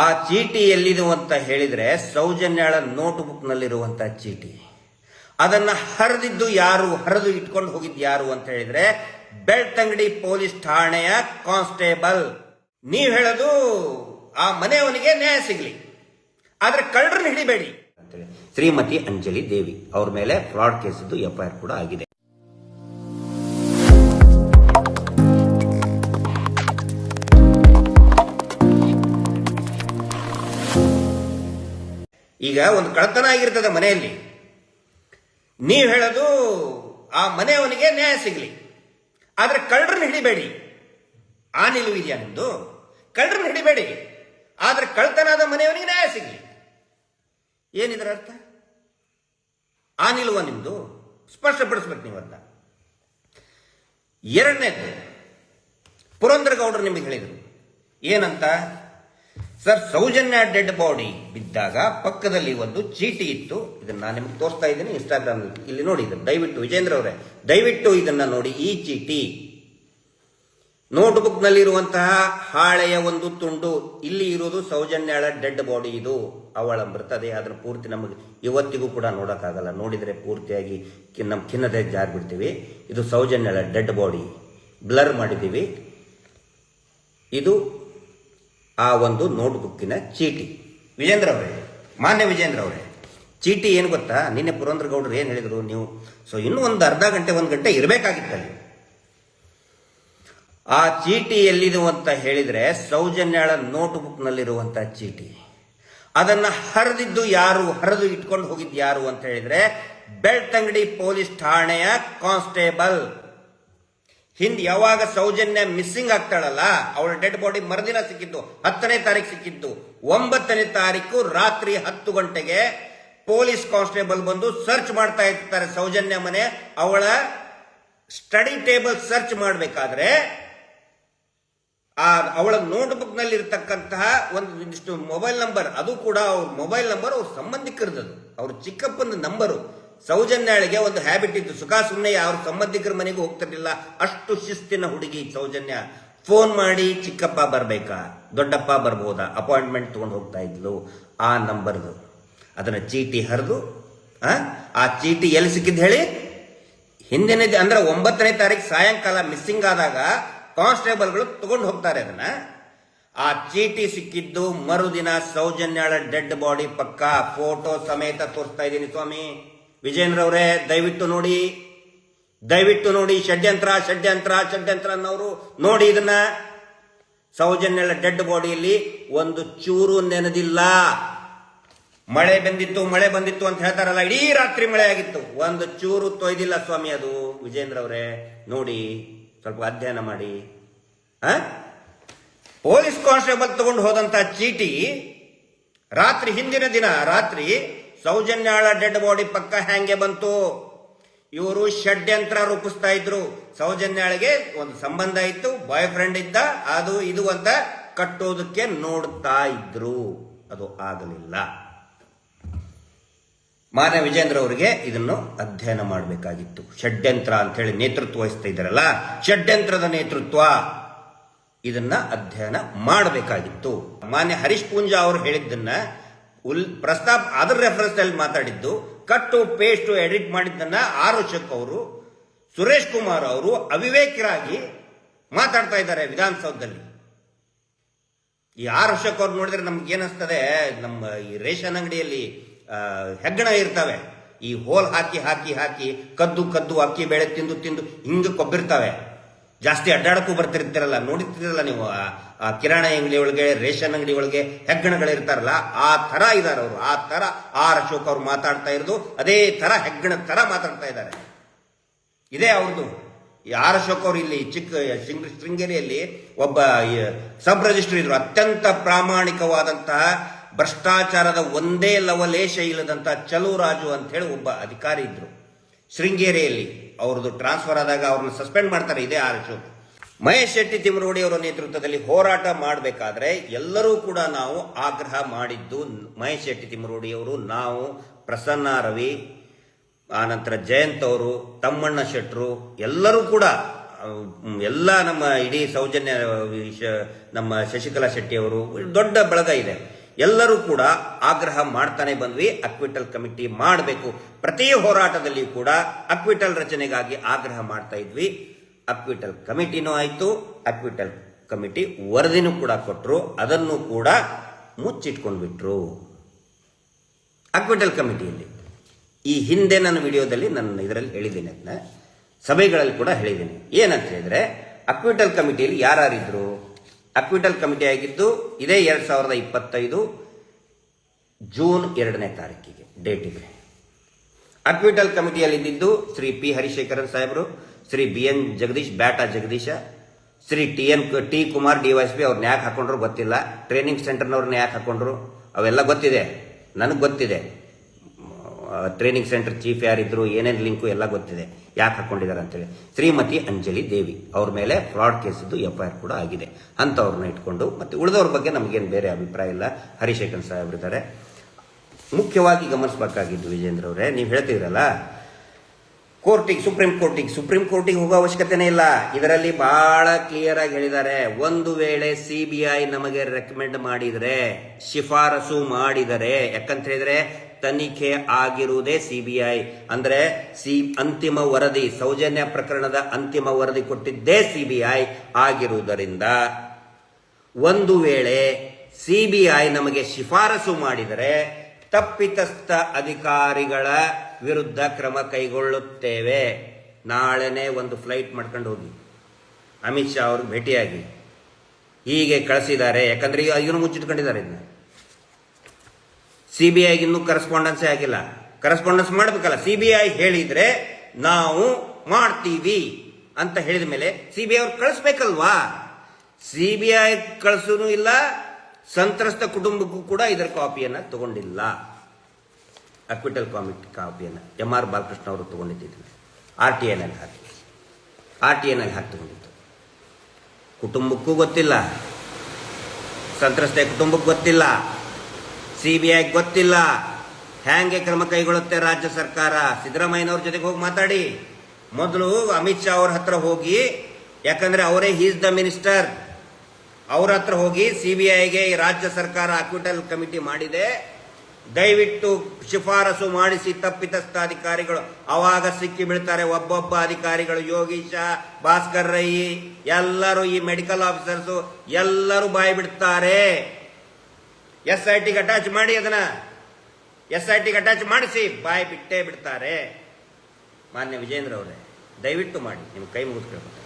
ಆ ಚೀಟಿ ಎಲ್ಲಿದು ಅಂತ ಹೇಳಿದ್ರೆ ಸೌಜನ್ಯಾಳ ನೋಟ್ ಬುಕ್ನಲ್ಲಿರುವಂತಹ ಚೀಟಿ. ಅದನ್ನ ಹರಿದಿದ್ದು ಯಾರು, ಹರಿದು ಇಟ್ಕೊಂಡು ಹೋಗಿದ್ದು ಯಾರು ಅಂತ ಹೇಳಿದ್ರೆ ಬೆಳ್ತಂಗಡಿ ಪೊಲೀಸ್ ಠಾಣೆಯ ಕಾನ್ಸ್ಟೇಬಲ್. ನೀವು ಹೇಳೋದು ಆ ಮನೆಯವನಿಗೆ ನ್ಯಾಯ ಸಿಗ್ಲಿ. ಆದ್ರೆ ಕಳ್ಳರನ್ನ ಹಿಡಿಬೇಡಿ. ಶ್ರೀಮತಿ ಅಂಜಲಿ ದೇವಿ, ಅವ್ರ ಮೇಲೆ ಫ್ರಾಡ್ ಕೇಸಿದ್ದು ಎಫ್ಐಆರ್ ಕೂಡ ಆಗಿದೆ. ಈಗ ಒಂದು ಕಳತನ ಆಗಿರ್ತದೆ ಮನೆಯಲ್ಲಿ. ನೀವು ಹೇಳೋದು ಆ ಮನೆಯವನಿಗೆ ನ್ಯಾಯ ಸಿಗಲಿ. ಆದರೆ ಕಳ್ಳರನ್ನ ಹಿಡಿಬೇಡಿ. ಆ ನಿಲುವು ಇದೆಯಾ ನಿಮ್ಮದು ಕಳ್ಳರನ್ನ ಹಿಡಿಬೇಡಿ. ಆದರೆ ಕಳ್ತನಾದ ಮನೆಯವನಿಗೆ ನ್ಯಾಯ ಸಿಗಲಿ. ಏನಿದ್ರ ಅರ್ಥ? ಆ ನಿಲುವ ನಿಮ್ಮದು ಸ್ಪಷ್ಟಪಡಿಸ್ಬೇಕು ನೀವು ಅಂತ. ಎರಡನೇದು ಪುರಂದರ ಗೌಡರು ನಿಮಗೆ ಹೇಳಿದರು. ಏನಂತ? ಸರ್, ಸೌಜನ್ಯ ಡೆಡ್ ಬಾಡಿ ಬಿದ್ದಾಗ ಪಕ್ಕದಲ್ಲಿ ಒಂದು ಚೀಟಿ ಇತ್ತು. ಇದನ್ನ ನಾನು ನಿಮ್ಗೆ ತೋರಿಸ್ತಾ ಇದ್ದೀನಿ ಇನ್ಸ್ಟಾಗ್ರಾಮ್ ಇಲ್ಲಿ ನೋಡಿ, ಇದನ್ನು ದಯವಿಟ್ಟು ವಿಜೇಂದ್ರ ಅವರೇ, ದಯವಿಟ್ಟು ಇದನ್ನ ನೋಡಿ, ಈ ಚೀಟಿ. ನೋಟ್ಬುಕ್ ನಲ್ಲಿರುವಂತಹ ಹಾಳೆಯ ಒಂದು ತುಂಡು, ಇಲ್ಲಿ ಇರುವುದು ಸೌಜನ್ಯಳ ಡೆಡ್ ಬಾಡಿ ಇದು. ಅವಳ ಮೃತದೇಹ ಅದನ್ನು ಪೂರ್ತಿ ನಮಗೆ ಇವತ್ತಿಗೂ ಕೂಡ ನೋಡೋಕ್ಕಾಗಲ್ಲ. ನೋಡಿದರೆ ಪೂರ್ತಿಯಾಗಿ ನಮ್ಮ ಖಿನ್ನತೆ ಜಾರ್ ಬಿಡ್ತೀವಿ ಇದು ಸೌಜನ್ಯಾಳ ಡೆಡ್ ಬಾಡಿ. ಬ್ಲರ್ ಮಾಡಿದ್ದೀವಿ. ಇದು ಆ ಒಂದು ನೋಟ್ಬುಕ್ಕಿನ ಚೀಟಿ. ವಿಜೇಂದ್ರ ಅವರೇ, ಮಾನ್ಯ ವಿಜೇಂದ್ರ ಅವರೇ, ಚೀಟಿ ಏನು ಗೊತ್ತಾ? ನಿನ್ನೆ ಪುರಂದ್ರ ಗೌಡರು ಏನು ಹೇಳಿದರು ನೀವು? ಸೊ ಇನ್ನೂ ಒಂದು ಅರ್ಧ ಗಂಟೆ, ಒಂದು ಗಂಟೆ ಇರಬೇಕಾಗಿತ್ತಲ್ಲಿ. ಆ ಚೀಟಿ ಎಲ್ಲಿದು ಅಂತ ಹೇಳಿದರೆ ಸೌಜನ್ಯಾಳ ನೋಟ್ಬುಕ್ನಲ್ಲಿರುವಂಥ ಚೀಟಿ. ಅದನ್ನು ಹರಿದಿದ್ದು ಯಾರು? ಹರಿದು ಇಟ್ಕೊಂಡು ಹೋಗಿದ್ದು ಯಾರು ಅಂತ ಹೇಳಿದರೆ ಬೆಳ್ತಂಗಡಿ ಪೊಲೀಸ್ ಠಾಣೆಯ ಕಾನ್ಸ್ಟೇಬಲ್ ಹಿಂದ್ ಯಾವಾಗ ಸೌಜನ್ಯ ಮಿಸ್ಸಿಂಗ್ ಆಗ್ತಾಳಲ್ಲ, ಅವಳ ಡೆಡ್ ಬಾಡಿ ಮರುದಿನ ಸಿಕ್ಕಿದ್ದು ಹತ್ತನೇ ತಾರೀಕು ಸಿಕ್ಕಿದ್ದು. ಒಂಬತ್ತನೇ ತಾರೀಕು ರಾತ್ರಿ ಹತ್ತು ಗಂಟೆಗೆ ಪೊಲೀಸ್ ಕಾನ್ಸ್ಟೇಬಲ್ ಬಂದು ಸರ್ಚ್ ಮಾಡ್ತಾ ಇರ್ತಾರೆ ಸೌಜನ್ಯ ಮನೆ. ಅವಳ ಸ್ಟಡಿ ಟೇಬಲ್ ಸರ್ಚ್ ಮಾಡಬೇಕಾದ್ರೆ, ಆ ಅವಳ ನೋಟ್ಬುಕ್ನಲ್ಲಿ ಇರತಕ್ಕಂತಹ ಒಂದು ಇಷ್ಟು ಮೊಬೈಲ್ ನಂಬರ್ ಅದು ಕೂಡ ಅವ್ರ ಮೊಬೈಲ್ ನಂಬರ್ ಅವ್ರ ಸಂಬಂಧಿಕರದ್ದು ಅವ್ರ ಚಿಕ್ಕಪ್ಪನ ನಂಬರು ಸೌಜನ್ಯಾಳಿಗೆ ಒಂದು ಹ್ಯಾಬಿಟ್ ಇತ್ತು. ಸುಖ ಸುಮ್ಮನೆ ಅವ್ರ ಸಂಬಂಧಿಕರ ಮನೆಗೂ ಹೋಗ್ತಿರ್ಲಿಲ್ಲ. ಅಷ್ಟು ಶಿಸ್ತಿನ ಹುಡುಗಿ ಸೌಜನ್ಯ. ಫೋನ್ ಮಾಡಿ, ಚಿಕ್ಕಪ್ಪ ಬರಬೇಕಾ? ದೊಡ್ಡಪ್ಪ ಬರ್ಬೋದಾ? ಅಪಾಯಿಂಟ್ಮೆಂಟ್ ತಗೊಂಡು ಹೋಗ್ತಾ ಇದ್ಲು. ಆ ನಂಬರ್ದು ಅದನ್ನ ಚೀಟಿ ಹರಿದು, ಆ ಚೀಟಿ ಎಲ್ಲಿ ಸಿಕ್ಕಿದ್ದು ಹೇಳಿ? ಹಿಂದಿನ ಅಂದ್ರೆ ಒಂಬತ್ತನೇ ತಾರೀಕು ಸಾಯಂಕಾಲ ಮಿಸ್ಸಿಂಗ್ ಆದಾಗ ಕಾನ್ಸ್ಟೇಬಲ್ಗಳು ತಗೊಂಡು ಹೋಗ್ತಾರೆ ಅದನ್ನ. ಆ ಚೀಟಿ ಸಿಕ್ಕಿದ್ದು ಮರುದಿನ ಸೌಜನ್ಯಾಳ ಡೆಡ್ ಬಾಡಿ ಪಕ್ಕ. ಫೋಟೋ ಸಮೇತ ತೋರಿಸ್ತಾ ಇದ್ದೀನಿ ಸ್ವಾಮಿ. ವಿಜೇಂದ್ರ ಅವರೇ ದಯವಿಟ್ಟು ನೋಡಿ ದಯವಿಟ್ಟು ನೋಡಿ, ಷಡ್ಯಂತ್ರ ಷಡ್ಯಂತ್ರ ಷಡ್ಯಂತ್ರ ಅನ್ನೋರು ನೋಡಿ ಇದನ್ನ. ಸೌಜನ್ಯಲ್ಲ ಡೆಡ್ ಬಾಡಿಯಲ್ಲಿ ಒಂದು ಚೂರು ನೆನೆದಿಲ್ಲ. ಮಳೆ ಬಂದಿತ್ತು ಮಳೆ ಬಂದಿತ್ತು ಅಂತ ಹೇಳ್ತಾರಲ್ಲ, ಇಡೀ ರಾತ್ರಿ ಮಳೆ ಆಗಿತ್ತು. ಒಂದು ಚೂರು ತೊಯ್ದಿಲ್ಲ ಸ್ವಾಮಿ ಅದು. ವಿಜೇಂದ್ರ ಅವರೇ ನೋಡಿ, ಸ್ವಲ್ಪ ಅಧ್ಯಯನ ಮಾಡಿ. ಆ? ಪೊಲೀಸ್ ಕಾನ್ಸ್ಟೇಬಲ್ ತಗೊಂಡು ಹೋದಂತ ಚೀಟಿ ರಾತ್ರಿ ಹಿಂದಿನ ದಿನ, ರಾತ್ರಿ ಸೌಜನ್ಯಾಳ ಡೆಡ್ ಬಾಡಿ ಪಕ್ಕ ಹ್ಯಾಂಗೆ ಬಂತು? ಇವರು ಷಡ್ಯಂತ್ರ ರೂಪಿಸ್ತಾ ಇದ್ರು. ಸೌಜನ್ಯಾಳಿಗೆ ಒಂದು ಸಂಬಂಧ ಇತ್ತು ಬಾಯ್ ಫ್ರೆಂಡ್ ಇದ್ದ, ಅದು ಇದು ಅಂತ ಕಟ್ಟೋದಕ್ಕೆ ನೋಡ್ತಾ ಇದ್ರು. ಅದು ಆಗಲಿಲ್ಲ. ಮಾನ್ಯ ವಿಜೇಂದ್ರ ಅವರಿಗೆ ಇದನ್ನು ಅಧ್ಯಯನ ಮಾಡಬೇಕಾಗಿತ್ತು. ಷಡ್ಯಂತ್ರ ಅಂತ ಹೇಳಿ ನೇತೃತ್ವ ವಹಿಸ್ತಾ ಇದ್ದಾರಲ್ಲ, ಷಡ್ಯಂತ್ರದ ನೇತೃತ್ವ ಇದನ್ನ ಅಧ್ಯಯನ ಮಾಡಬೇಕಾಗಿತ್ತು. ಮಾನ್ಯ ಹರೀಶ್ ಪೂಂಜಾ ಅವರು ಹೇಳಿದ್ದನ್ನ ಉಲ್ ಪ್ರಸ್ತಾಪ್ ಅದರ ರೆಫರೆನ್ಸ್ ಅಲ್ಲಿ ಮಾತಾಡಿದ್ದು ಕಟ್ಟು ಪೇಸ್ಟ್ ಎಡಿಟ್ ಮಾಡಿದ್ದನ್ನ ಆರ್ ಅಶೋಕ್ ಅವರು, ಸುರೇಶ್ ಕುಮಾರ್ ಅವರು ಅವಿವೇಕರಾಗಿ ಮಾತಾಡ್ತಾ ಇದ್ದಾರೆ ವಿಧಾನಸೌಧದಲ್ಲಿ. ಈ ಆರ್ ಅಶೋಕ್ ಅವ್ರು ನೋಡಿದ್ರೆ ನಮ್ಗೆ ಏನಿಸ್ತದೆ ನಮ್ಮ ಈ ರೇಷನ್ ಅಂಗಡಿಯಲ್ಲಿ ಹೆಗ್ಗಣ ಇರ್ತವೆ. ಈ ಹೋಲ್ ಹಾಕಿ ಹಾಕಿ ಹಾಕಿ ಕದ್ದು ಕದ್ದು ಅಕ್ಕಿ ಬೇಳೆ ತಿಂದು ತಿಂದು ಹಿಂಗ ಕೊಬ್ಬಿರ್ತವೆ. ಜಾಸ್ತಿ ಅಡ್ಡಾಡಕ್ಕೂ ಬರ್ತಿರ್ತಿರಲ್ಲ, ನೋಡಿರ್ತಿರಲ್ಲ ನೀವು ಕಿರಾಣಿ ಅಂಗಡಿ ಒಳಗೆ, ರೇಷನ್ ಅಂಗಡಿ ಒಳಗೆ ಹೆಗ್ಗಣಗಳಿರ್ತಾರಲ್ಲ, ಆ ತರ ಇದಾರೆ ಅವರು, ಆ ತರ ಆರ್ ಅಶೋಕ್ ಅವ್ರು ಮಾತಾಡ್ತಾ ಇರೋದು, ಅದೇ ತರ ಹೆಗ್ಗಣ ತರ ಮಾತಾಡ್ತಾ ಇದ್ದಾರೆ. ಇದೇ ಅವ್ರದ್ದು ಆರ್ ಅಶೋಕ್ ಅವರು ಇಲ್ಲಿ ಚಿಕ್ಕ, ಶೃಂಗ- ಶೃಂಗೇರಿಯಲ್ಲಿ ಒಬ್ಬ ಸಬ್ ರಿಜಿಸ್ಟರ್ ಇದ್ರು. ಅತ್ಯಂತ ಪ್ರಾಮಾಣಿಕವಾದಂತಹ, ಭ್ರಷ್ಟಾಚಾರದ ಒಂದೇ ಲವಲೇಶ ಇಲ್ಲದಂತ ಚಲುರಾಜು ಅಂತ ಹೇಳಿ ಒಬ್ಬ ಅಧಿಕಾರಿ ಇದ್ರು. ಶೃಂಗೇರಿಯಲ್ಲಿ. ಅವ್ರದ್ದು ಟ್ರಾನ್ಸ್ಫರ್ ಆದಾಗ ಅವ್ರನ್ನ ಸಸ್ಪೆಂಡ್ ಮಾಡ್ತಾರೆ, ಇದೇ ಆರ್ ಅಶೋಕ್ ಮಹೇಶ್ ಶೆಟ್ಟಿ ತಿಮರೋಡಿ ಅವರ ನೇತೃತ್ವದಲ್ಲಿ ಹೋರಾಟ ಮಾಡಬೇಕಾದ್ರೆ ಎಲ್ಲರೂ ಕೂಡ ನಾವು ಆಗ್ರಹ ಮಾಡಿದ್ದು ಮಹೇಶ್ ಶೆಟ್ಟಿ ತಿಮರೋಡಿ ಅವರು, ನಾವು ಪ್ರಸನ್ನ ರವಿ ಆನಂತರ ಜಯಂತ್ ಅವರು, ತಮ್ಮಣ್ಣ ಶೆಟ್ಟರು ಎಲ್ಲರೂ ಕೂಡ ಎಲ್ಲ ನಮ್ಮ ಇಡೀ ಸೌಜನ್ಯ ನಮ್ಮ ಶಶಿಕಲಾ ಶೆಟ್ಟಿ ಅವರು, ದೊಡ್ಡ ಬಳಗ ಇದೆ. ಎಲ್ಲರೂ ಕೂಡ ಆಗ್ರಹ ಮಾಡ್ತಾನೆ ಬಂದ್ವಿ ಅಕ್ವಿಟಲ್ ಕಮಿಟಿ ಮಾಡಬೇಕು. ಪ್ರತಿ ಹೋರಾಟದಲ್ಲಿ ಕೂಡ ಅಕ್ವಿಟಲ್ ರಚನೆಗಾಗಿ ಆಗ್ರಹ ಮಾಡ್ತಾ ಇದ್ವಿ. ಅಕ್ವಿಟಲ್ ಕಮಿಟಿನೂ ಆಯಿತು ಅಕ್ವಿಟಲ್ ಕಮಿಟಿ ವರದಿನೂ ಕೂಡ ಕೊಟ್ಟರು ಅದನ್ನು ಕೂಡ ಮುಚ್ಚಿಟ್ಕೊಂಡ್ಬಿಟ್ರು ಅಕ್ವಿಟಲ್ ಕಮಿಟಿಯಲ್ಲಿ ಈ ಹಿಂದೆ ನನ್ನ ವಿಡಿಯೋದಲ್ಲಿ ನನ್ನ ಇದರಲ್ಲಿ ಹೇಳಿದ್ದೀನಿ ಅದನ್ನ. ಸಭೆಗಳಲ್ಲಿ ಕೂಡ ಹೇಳಿದ್ದೀನಿ. ಏನಂತ ಹೇಳಿದ್ರೆ ಅಕ್ವಿಟಲ್ ಕಮಿಟಿಯಲ್ಲಿ ಯಾರ್ಯಾರಿದ್ರು? ಅಕ್ವಿಟಲ್ ಕಮಿಟಿ ಆಗಿದ್ದು, ಇದೇ ಎರಡ್ ಸಾವಿರದ ಇಪ್ಪತ್ತೈದು ಜೂನ್ ಎರಡನೇ ತಾರೀಕಿಗೆ ಡೇಟಿಗೆ ಅಕ್ವಿಟಲ್ ಕಮಿಟಿಯಲ್ಲಿ ಇದ್ದಿದ್ದು ಶ್ರೀ ಪಿ ಹರಿಶೇಖರನ್ ಸಾಹೇಬರು, Shri B N Jagadish, Bata Jagadisha, Shri T N T Kumar D Y S P ಅವ್ರನ್ನ ಯಾಕೆ ಹಾಕೊಂಡ್ರು ಗೊತ್ತಿಲ್ಲ. ಟ್ರೈನಿಂಗ್ ಸೆಂಟರ್ನವ್ರನ್ನ ಯಾಕೆ ಹಾಕೊಂಡ್ರು. ಅವೆಲ್ಲ ಗೊತ್ತಿದೆ. ನನಗೆ ಗೊತ್ತಿದೆ. ಟ್ರೈನಿಂಗ್ ಸೆಂಟರ್ ಚೀಫ್ ಯಾರಿದ್ರು, ಏನೇನು ಲಿಂಕು ಎಲ್ಲ ಗೊತ್ತಿದೆ, ಯಾಕೆ ಹಾಕೊಂಡಿದ್ದಾರೆ ಅಂತೇಳಿ. ಶ್ರೀಮತಿ ಅಂಜಲಿ ದೇವಿ, ಅವ್ರ ಮೇಲೆ ಫ್ರಾಡ್ ಕೇಸಿದ್ದು ಎಫ್ ಐ ಆರ್ ಕೂಡ ಆಗಿದೆ. ಅಂಥವ್ರನ್ನ ಇಟ್ಕೊಂಡು, ಮತ್ತೆ ಉಳಿದವ್ರ ಬಗ್ಗೆ ನಮಗೇನು ಬೇರೆ ಅಭಿಪ್ರಾಯ ಇಲ್ಲ. ಹರಿಶೇಖರ್ ಸಾಹೇಬ್ರಿದ್ದಾರೆ ಮುಖ್ಯವಾಗಿ ಗಮನಿಸಬೇಕಾಗಿದ್ದು ವಿಜೇಂದ್ರ ಅವರೇ, ನೀವು ಹೇಳ್ತಿದ್ರಲ್ಲ, ಕೋರ್ಟಿಗೆ, ಸುಪ್ರೀಂ ಕೋರ್ಟಿಗೆ ಸುಪ್ರೀಂ ಕೋರ್ಟಿಗೆ ಹೋಗೋ ಅವಶ್ಯಕತೆನೇ ಇಲ್ಲ. ಇದರಲ್ಲಿ ಬಹಳ ಕ್ಲಿಯರ್ ಆಗಿ ಹೇಳಿದ್ದಾರೆ. ಒಂದು ವೇಳೆ ಸಿ ಬಿ ಐ ನಮಗೆ ರೆಕಮೆಂಡ್ ಮಾಡಿದರೆ, ಶಿಫಾರಸು ಮಾಡಿದರೆ, ಯಾಕಂತ ಹೇಳಿದ್ರೆ ತನಿಖೆ ಆಗಿರುವುದೇ ಸಿಬಿಐ. ಅಂದ್ರೆ ಸಿ, ಅಂತಿಮ ವರದಿ, ಸೌಜನ್ಯ ಪ್ರಕರಣದ ಅಂತಿಮ ವರದಿ ಕೊಟ್ಟಿದ್ದೇ ಸಿಬಿಐ ಆಗಿರುವುದರಿಂದ ಒಂದು ವೇಳೆ ಸಿಬಿಐ ನಮಗೆ ಶಿಫಾರಸು ಮಾಡಿದರೆ ತಪ್ಪಿತಸ್ಥ ಅಧಿಕಾರಿಗಳ ವಿರುದ್ಧ ಕ್ರಮ ಕೈಗೊಳ್ಳುತ್ತೇವೆ. ನಾಳೆನೇ ಒಂದು ಫ್ಲೈಟ್ ಮಾಡ್ಕೊಂಡು ಹೋಗಿ. ಅಮಿತ್ ಶಾ ಅವ್ರಿಗೆ ಭೇಟಿಯಾಗಿ ಹೀಗೆ ಕಳಿಸಿದ್ದಾರೆ. ಯಾಕಂದ್ರೆ ಇವನು ಮುಚ್ಚಿಟ್ಕೊಂಡಿದ್ದಾರೆ ಇದನ್ನ ಸಿ ಬಿ ಐಗೆ ಇನ್ನೂ ಕರೆಸ್ಪಾಂಡೆನ್ಸೇ ಆಗಿಲ್ಲ. ಕರೆಸ್ಪಾಂಡೆನ್ಸ್ ಮಾಡಬೇಕಲ್ಲ ಸಿ ಬಿ ಐ ಹೇಳಿದ್ರೆ ನಾವು ಮಾಡ್ತೀವಿ ಅಂತ ಹೇಳಿದ ಮೇಲೆ ಸಿ ಬಿ ಐ ಅವ್ರು ಕಳಿಸ್ಬೇಕಲ್ವಾ? ಸಿ ಬಿ ಐ ಕಳಿಸೂ ಇಲ್ಲ, ಸಂತ್ರಸ್ತ ಕುಟುಂಬಕ್ಕೂ ಕೂಡ ಇದರ ಕಾಪಿಯನ್ನು ತಗೊಂಡಿಲ್ಲ. ಅಕ್ವಿಟಲ್ ಕಾಮಿಟಿ ಕಾಪಿಯನ್ನು ಎಂ ಆರ್ ಬಾಲಕೃಷ್ಣ ಅವರು ತಗೊಂಡಿದ್ದಿದ್ರು ಆರ್ ಟಿ ಎನಲ್ಲಿ ಹಾಕಿ. ಆರ್ ಟಿ ಎನಲ್ಲಿ ಹಾಕಿ ತಗೊಂಡಿದ್ದು. ಕುಟುಂಬಕ್ಕೂ ಗೊತ್ತಿಲ್ಲ. ಸಂತ್ರಸ್ತ ಕುಟುಂಬಕ್ಕೆ ಗೊತ್ತಿಲ್ಲ. ಸಿ ಬಿ ಐ ಗೊತ್ತಿಲ್ಲ. ಹ್ಯಾಂಗೆ ಕ್ರಮ ಕೈಗೊಳ್ಳುತ್ತೆ ರಾಜ್ಯ ಸರ್ಕಾರ? ಸಿದ್ದರಾಮಯ್ಯನವ್ರ ಜೊತೆಗೆ ಹೋಗಿ ಮಾತಾಡಿ. ಮೊದಲು ಅಮಿತ್ ಶಾ ಅವ್ರ ಹತ್ರ ಹೋಗಿ, ಯಾಕಂದ್ರೆ ಅವರೇ ಹೀಸ್ ದ ಮಿನಿಸ್ಟರ್ ಅವ್ರ ಹತ್ರ ಹೋಗಿ ಸಿ ಬಿ ಐಗೆ ರಾಜ್ಯ ಸರ್ಕಾರ ಅಕ್ವಿಟಲ್ ಕಮಿಟಿ ಮಾಡಿದೆ. ದಯವಿಟ್ಟು ಶಿಫಾರಸು ಮಾಡಿಸಿ ತಪ್ಪಿತಸ್ಥ ಅಧಿಕಾರಿಗಳು. ಅವಾಗ ಸಿಕ್ಕಿ ಬೀಳ್ತಾರೆ ಒಬ್ಬೊಬ್ಬ ಅಧಿಕಾರಿಗಳು, ಯೋಗೀಶ, ಭಾಸ್ಕರ್ ರೈ, ಎಲ್ಲರೂ ಈ ಮೆಡಿಕಲ್ ಆಫೀಸರ್ಸು ಎಲ್ಲರೂ ಬಾಯಿ ಬಿಡ್ತಾರೆ. ಎಸ್ ಐ ಟಿಗೆ ಅಟ್ಯಾಚ್ ಮಾಡಿ ಅದನ್ನ. ಎಸ್ ಐ ಟಿಗೆ ಅಟ್ಯಾಚ್ ಮಾಡಿಸಿ ಬಾಯಿ ಬಿಟ್ಟೇ ಬಿಡ್ತಾರೆ. ಮಾನ್ಯ ವಿಜೇಂದ್ರ ಅವರೇ, ದಯವಿಟ್ಟು ಮಾಡಿ ನಿಮ್ಗೆ ಕೈ ಮುಗಿದು ಕೇಳ್ಕೊತಾರೆ